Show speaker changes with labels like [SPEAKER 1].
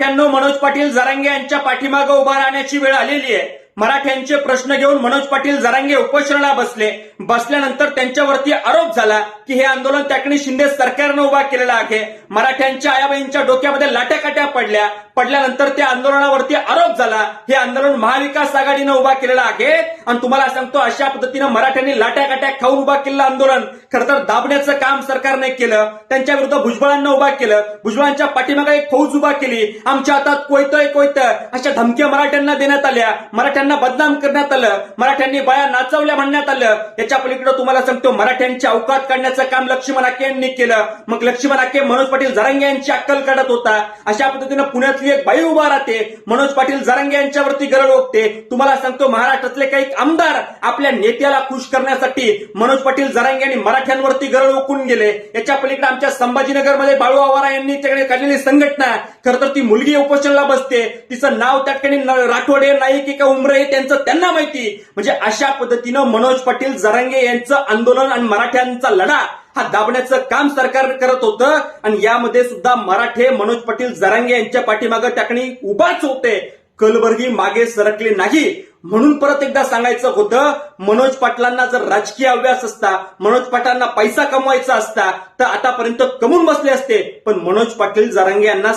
[SPEAKER 1] त्यांना मनोज पाटील जरांगे यांच्या पाठीमागे उभा राहण्याची वेळ आलेली आहे. मराठ्यांचे प्रश्न घेऊन मनोज पाटील जरांगे उपोषणाला बसले. बसल्यानंतर त्यांच्यावरती आरोप झाला की हे आंदोलन त्याकडे शिंदे सरकारनं उभा केलेलं आहे. मराठ्यांच्या आयाबाईंच्या डोक्यामध्ये लाट्याकाट्या पडल्या. पडल्यानंतर त्या आंदोलनावरती आरोप झाला हे आंदोलन महाविकास आघाडीनं उभा केलेलं आहे. आणि तुम्हाला सांगतो अशा पद्धतीनं मराठ्यांनी लाट्याकाट्या खाऊन उभा केलेलं आंदोलन. खरं तर दाबण्याचं काम सरकारने केलं त्यांच्या विरुद्ध भुजबळांना उभा केलं भुजबळांच्या पाठीमागे एक फौज उभा केली आमच्या हातात कोयतोय कोयतं अशा धमक्या मराठ्यांना देण्यात आल्या मराठ्यांना बदनाम करण्यात आलं मराठ्यांनी बाया नाचवल्या म्हणण्यात आलं. याच्या पलीकडे तुम्हाला सांगतो मराठ्यांची अवकात काढण्याचं काम लक्ष्मण आके यांनी केलं. मग लक्ष्मण आके मनोज पाटील जरांगे यांची अक्कल काढत होता. अशा पद्धतीनं पुण्यातली एक बाई उभा राहते मनोज पाटील जरांगे यांच्यावरती गरज ओकते. तुम्हाला सांगतो महाराष्ट्रातले काही आमदार आपल्या नेत्याला खुश करण्यासाठी मनोज पाटील जरांगे यांनी मराठ्यांवरती गरळ ओकून गेले. याच्या पलीकडे आमच्या संभाजीनगरमध्ये बाळू आवारा यांनी त्याकडे काढलेली संघटना. खरं तर ती मुलगी उपोषणाला बसते. तिचं नाव त्या ठिकाणी राठोडे राठोडे नाईक का उमरे त्यांचं त्यांना माहिती. म्हणजे अशा पद्धतीनं मनोज पाटील जरांगे यांचं आंदोलन आणि मराठ्यांचा लढा हा दाबण्याचं काम सरकार करत होतं. आणि यामध्ये सुद्धा मराठे मनोज पाटील जरांगे यांच्या पाठीमागं त्याकडे उभाच होते. कलबर्गी मागे सरकले नाही. म्हणून परत एकदा सांगायचं होतं मनोज पाटलांना जर राजकीय अभ्यास असता मनोज पाटलांना पैसा कमवायचा असता तर आतापर्यंत कमवून बसले असते. पण मनोज पाटील जरांगे यांना